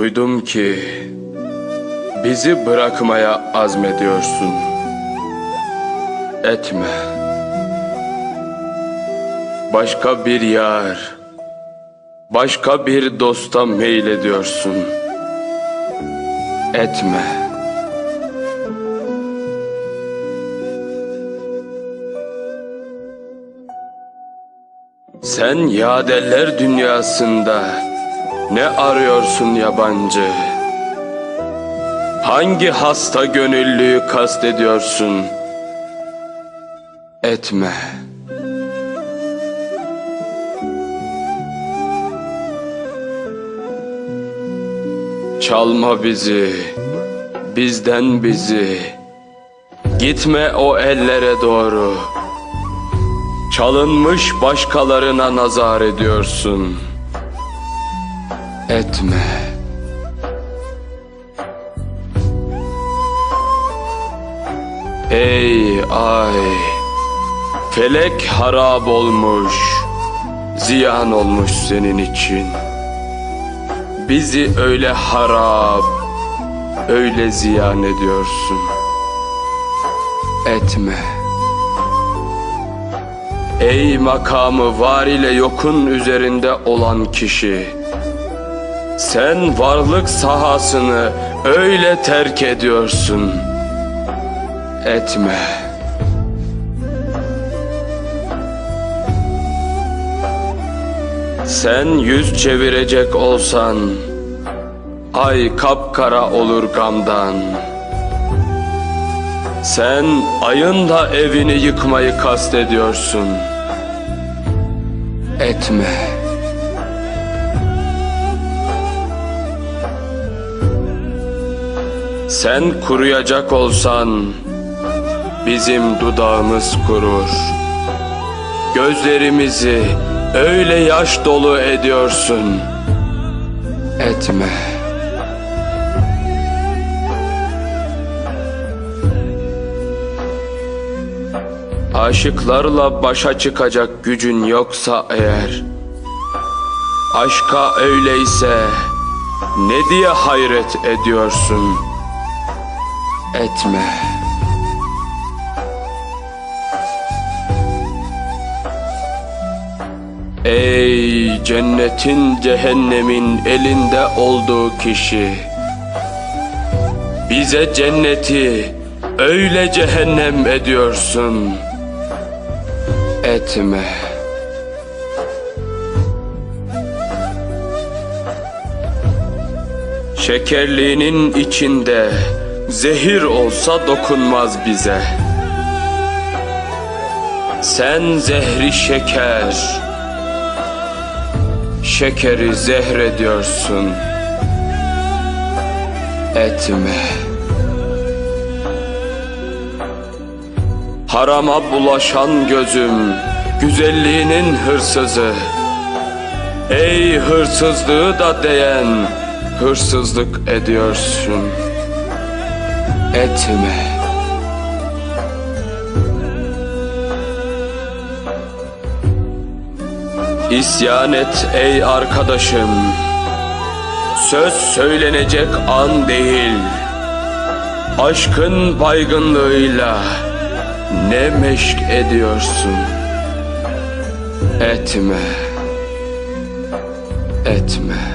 Duydum ki bizi bırakmaya azmediyorsun. Etme. Başka bir yar, başka bir dosta meylediyorsun. Etme. Sen yadeller dünyasında ne arıyorsun yabancı? Hangi hasta gönüllüyü kastediyorsun? Etme. Çalma bizi, bizden bizi. Gitme o ellere doğru. Çalınmış başkalarına nazar ediyorsun. Etme. Ey ay, felek harap olmuş, ziyan olmuş senin için. Bizi öyle harap, öyle ziyan ediyorsun. Etme. Ey makamı var ile yokun üzerinde olan kişi. Sen varlık sahasını öyle terk ediyorsun. Etme. Sen yüz çevirecek olsan ay kapkara olur gamdan. Sen ayın da evini yıkmayı kastediyorsun. Etme. Sen kuruyacak olsan bizim dudağımız kurur. Gözlerimizi öyle yaş dolu ediyorsun. Etme. Aşıklarla başa çıkacak gücün yoksa eğer Aşka öyleyse ne diye hayret ediyorsun? Etme. Ey cennetin cehennemin elinde olduğu kişi Bize cenneti öyle cehennem ediyorsun Etme Şekerliğinin içinde zehir olsa dokunmaz bize. Sen zehri şeker, şekeri zehrediyorsun. Etme. Harama bulaşan gözüm, güzelliğinin hırsızı. Ey hırsızlığı da değen, hırsızlık ediyorsun. Etme. İsyan et ey arkadaşım. Söz söylenecek an değil. Aşkın baygınlığıyla ne meşk ediyorsun? Etme. Etme.